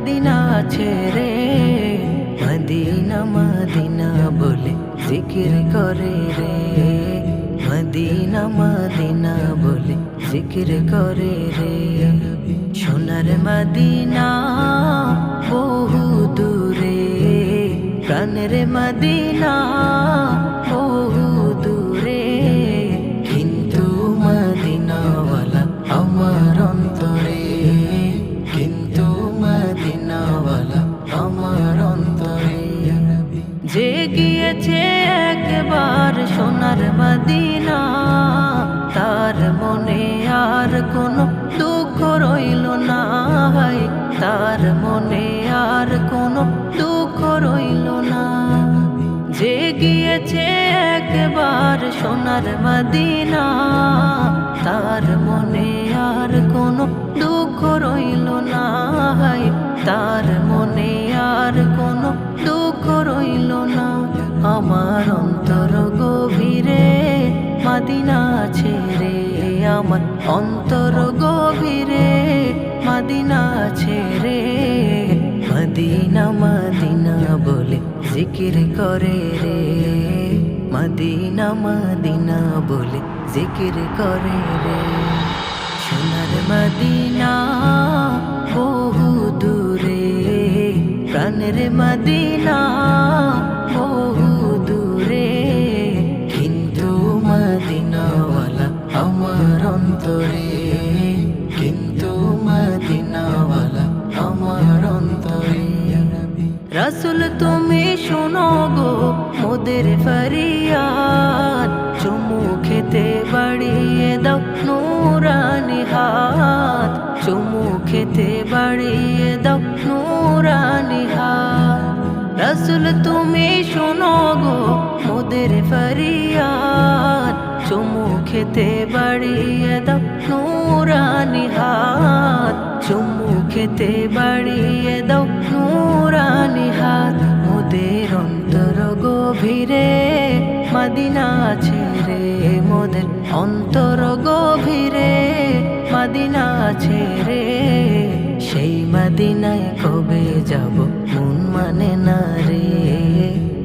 Medina রে Medina Medina বলে জিকির করে রে মদিনা মদিনা বলে জিকির করে রে সোনার মদিনা বহু দূরে, প্রাণের মদিনা মদিনা তার মনে আর কোনো দুঃখ রইল না হায়। তার মনে আর কোনো দুঃখ রইল না। যে গিয়েছে একবার সোনার মদিনা, তার মনে আর কোনো দুঃখ রইল না হায়। তার মনে আর কোনো দুঃখ রইল না। আমার গভীরে মদিনা ছেড়ে আমার অন্তর গভীরে, মদিনা ছেড়ে মদিনা মদিনা বলে জিকির করে রে। মদিনা মদিনা বলে জিকির করে রে। সোনার মদিনা বহু দূরে, প্রাণের মদিনা অন্তরে কিন্তু মদিনাওয়ালা আমার অন্তরে রাসুল তুমি শোনো গো মোদের ফরিয়াদ চুমু খেতে বাড়িয়ে দাও নুরানি হাত চুমু খেতে বাড়িয়ে দাও নুরানি হাত রাসুল তুমি শোনো গো মোদের ফরিয়াদ খেতে বাড়িয়ে দাও নুরানি হাত। চুমু খেতে বাড়িয়ে দাও নুরানি হাত। মোদের অন্তর গভীরে মদিনা ছেড়ে মোদের অন্তর গভীরে মাদিনা ছেড়ে সেই মদিনায় কবে যাব মন মানে না রে।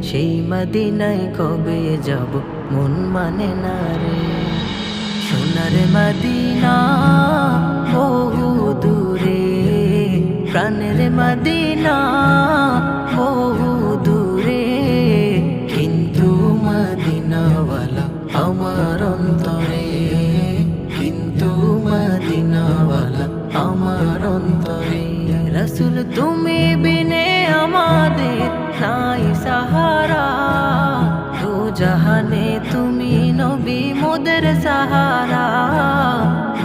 সেই মদিনায় কবে যাব মন মানে না রে। সোনার মদিনা বহু দূরে প্রাণের মদিনা বহু দূরে কিন্তু মদিনাওয়ালা আমার অন্তরে। কিন্তু মদিনাওয়ালা আমার অন্তরে। রসুল, তুমি বিনে আমাদের নাই সাহারা। দু জাহানে নবী মোদের সাহারা।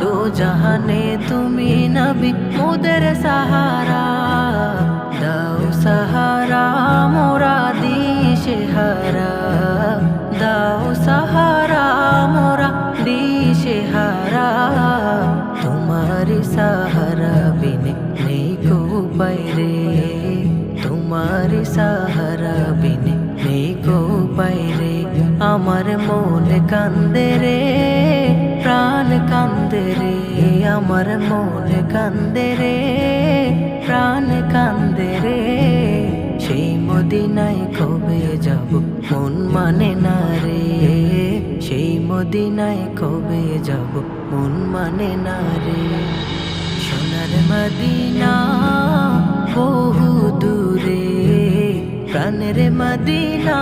দু জাহানে তুমি নবী মোদের সাহারা। দাও সাহারা মোরা দিশে হারা দাও সাহারা মোরা দিশে হারা তোমারি সাহারা বিনে নেই কো বাইরে। তোমারি সাহারা আমার মন কান্দে রে, প্রাণ কান্দে রে। আমার মন কান্দে রে, প্রাণ কান্দে রে। সেই মদিনায় কবে যাব মন মানে না রে। সেই মদিনায় কবে যাব মন মানে না রে। সোনার মদিনা বহু দূরে, প্রাণের মদিনা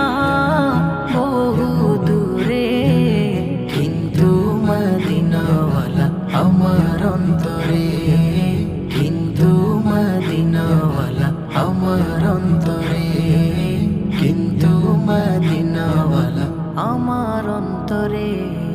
it.